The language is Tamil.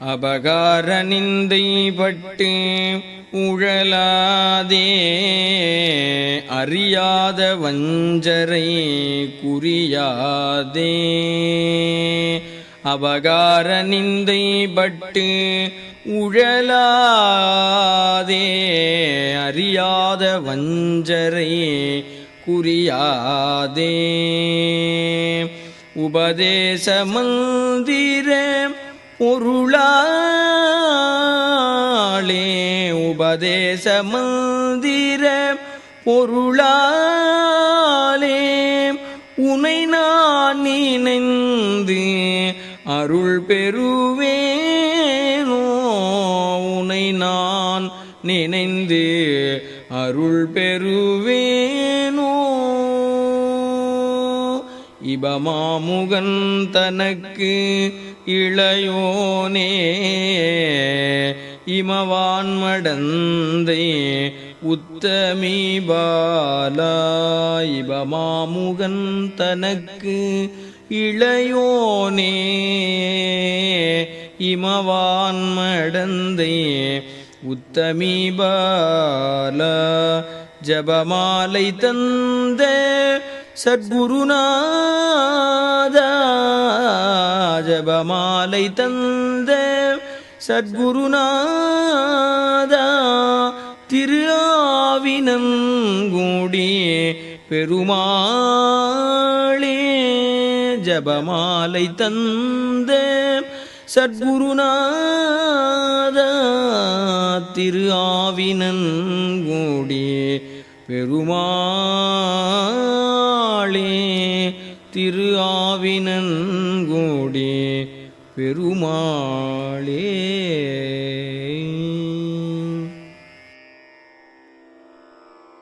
அபகார நிந்தை பட்டு உழலாதே அறியாத வஞ்சரை குறியாதே. அபகார நிந்தை பட்டு உழலாதே அறியாத வஞ்சரை குறியாதே. உபதேச மந்திரம் பொருளாளே உபதேச மந்திர பொருளாலே உனை நான் நினைந்து அருள் பெறுவேனோ? உனை நான் நினைந்து அருள் பெறுவேனோ? இபமாமுகன் தனக்கு இளையோனே. இமவான் மடந்தை உத்தமி பாலா. இபமாமுகன் தனக்கு இளையோனே. இமவான் மடந்தை உத்தமி பாலா. ஜபமாலை தந்தே சத்குருநாதபமாலை தந்த சத்குருநாதா திரு ஆவினங்கூடி பெருமாளே ஜபமாலை தந்த சத்குருநாதா திரு பெருமா பெருமாளே திரு ஆவினன்கூடி பெருமாளே.